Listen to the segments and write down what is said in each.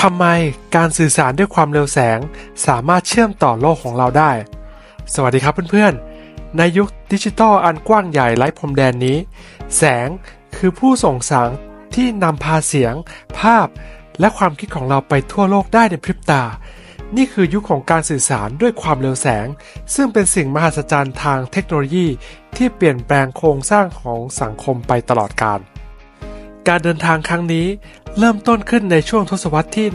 ทำไมการสื่อสารด้วยความเร็วแสงสามารถเชื่อมต่อโลกของเราได้ สวัสดีครับเพื่อนๆ ในยุคดิจิทัลอันกว้างใหญ่ไร้พรมแดนนี้ แสงคือผู้ส่งสารที่นำพาเสียง ภาพ และความคิดของเราไปทั่วโลกได้ในพริบตา นี่คือยุคของการสื่อสารด้วยความเร็วแสง ซึ่งเป็นสิ่งมหัศจรรย์ทางเทคโนโลยีที่เปลี่ยนแปลงโครงสร้างของสังคมไปตลอดกาล การเดินทางครั้งนี้เริ่มต้นขึ้นในช่วงทศวรรษที่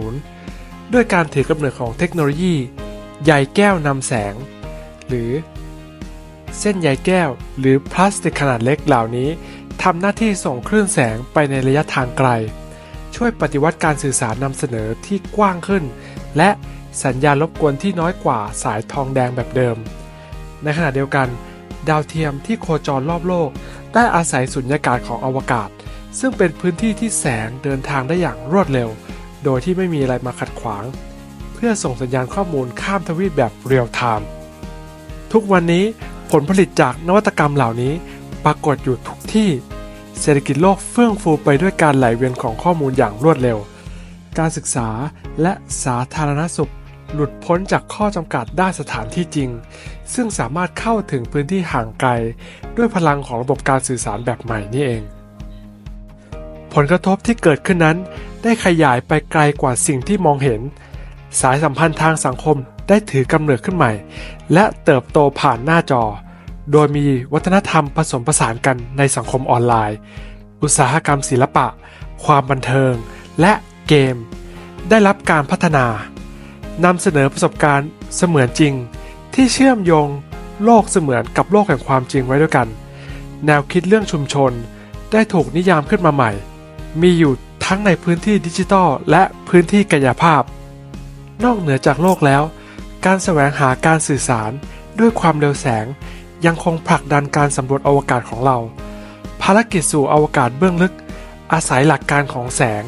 1970 ด้วยการถือกำเนิดของเทคโนโลยีใยแก้วนำแสง หรือ เส้นใยแก้ว หรือพลาสติกขนาดเล็กเหล่านี้ทำหน้าที่ส่งคลื่นแสงไปในระยะทางไกล ช่วยปฏิวัติการสื่อสารนำเสนอที่กว้างขึ้น และสัญญาณรบกวนที่น้อยกว่าสายทองแดงแบบเดิม ในขณะเดียวกัน ดาวเทียมที่โคจรรอบโลก ได้อาศัยสุญญากาศของอวกาศ ซึ่งเป็นพื้นที่ที่แสงเดินทางได้อย่างรวดเร็ว โดยที่ไม่มีอะไรมาขัดขวาง เพื่อส่งสัญญาณข้อมูลข้ามทวีปแบบเรียลไทม์ทุกวันนี้ผลผลิตจากนวัตกรรมเหล่านี้ปรากฏอยู่ทุกที่ เศรษฐกิจโลกเฟื่องฟูไปด้วยการไหลเวียนของข้อมูลอย่างรวดเร็ว การศึกษาและสาธารณสุขหลุดพ้นจากข้อจำกัดด้านสถานที่จริง ซึ่งสามารถเข้าถึงพื้นที่ห่างไกล ด้วยพลังของระบบการสื่อสารแบบใหม่นี่เอง ผลกระทบที่เกิดขึ้นนั้น ได้ขยายไปไกลกว่าสิ่งที่มองเห็น สายสัมพันธ์ทางสังคมได้ถือกำเนิดขึ้นใหม่ และเติบโตผ่านหน้าจอ โดยมีวัฒนธรรมผสมผสานกันในสังคมออนไลน์ อุตสาหกรรมศิลปะ ความบันเทิง และเกม ได้รับการพัฒนานำเสนอประสบการณ์เสมือนจริง ที่เชื่อมโยงโลกเสมือนกับโลกแห่งความจริงไว้ด้วยกัน แนวคิดเรื่องชุมชน ได้ถูกนิยามขึ้นมาใหม่ มีอยู่ทั้งในพื้นที่ดิจิทัลและพื้นที่กายภาพ นอกเหนือจากโลกแล้ว การแสวงหาการสื่อสารด้วยความเร็วแสงยังคงผลักดันการสำรวจอวกาศของเรา ภารกิจสู่อวกาศเบื้องลึก อาศัยหลักการของแสง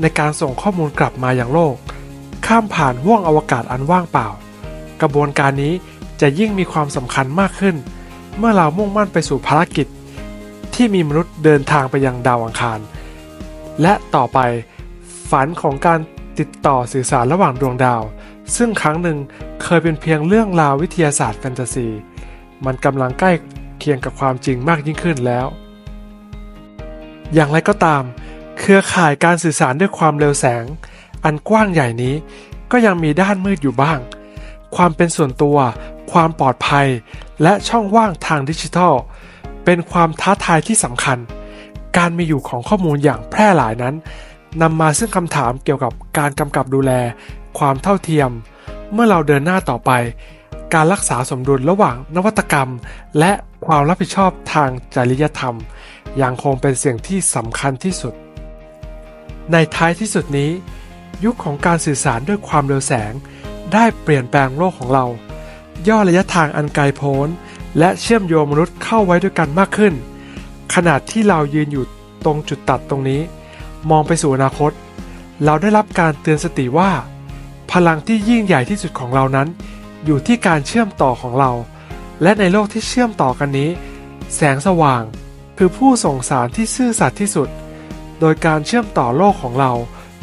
ในการส่งข้อมูลกลับมายังโลก ข้ามผ่านห้วงอวกาศอันว่างเปล่า กระบวนการนี้จะยิ่งมีความสำคัญมากขึ้น เมื่อเรามุ่งมั่นไปสู่ภารกิจ ที่มีมนุษย์เดินทางไปยังดาวอังคาร และต่อไป ฝันของการติดต่อสื่อสารระหว่างดวงดาว ซึ่งครั้งหนึ่งเคยเป็นเพียงเรื่องราววิทยาศาสตร์แฟนตาซี มันกำลังใกล้เคียงกับความจริงมากยิ่งขึ้นแล้ว อย่างไรก็ตาม เครือข่ายการสื่อสารด้วยความเร็วแสง อันกว้างใหญ่นี้ ก็ยังมีด้านมืดอยู่บ้าง ความเป็นส่วนตัว ความปลอดภัย และช่องว่างทางดิจิทัล เป็นความท้าทายที่สำคัญ การมีอยู่ของข้อมูลอย่างแพร่หลายนั้นนำมาซึ่งคำถามเกี่ยวกับการกำกับดูแล ความเท่าเทียม เมื่อเราเดินหน้าต่อไป การรักษาสมดุลระหว่างนวัตกรรม และความรับผิดชอบทางจริยธรรม ยังคงเป็นสิ่งที่สำคัญที่สุด ในท้ายที่สุดนี้ ยุคของการสื่อสารด้วยความเร็วแสง ได้เปลี่ยนแปลงโลกของเรา ย่อระยะทางอันไกลโพ้น และเชื่อมโยงมนุษย์เข้าไว้ด้วยกันมากขึ้น ขนาดที่เรายืนอยู่ตรงจุดตัดตรงนี้ มองไปสู่อนาคต เราได้รับการเตือนสติว่า พลังที่ยิ่งใหญ่ที่สุดของเรานั้น อยู่ที่การเชื่อมต่อของเรา และในโลกที่เชื่อมต่อกันนี้ แสงสว่าง คือผู้ส่งสารที่ซื่อสัตย์ที่สุด โดยการเชื่อมต่อโลกของเรา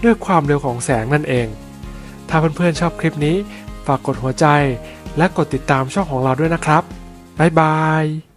ด้วยความเร็วของแสงนั่นเอง ถ้าเพื่อนๆชอบคลิปนี้ ฝากกดหัวใจและกดติดตามช่องของเราด้วยนะครับ บ๊ายบาย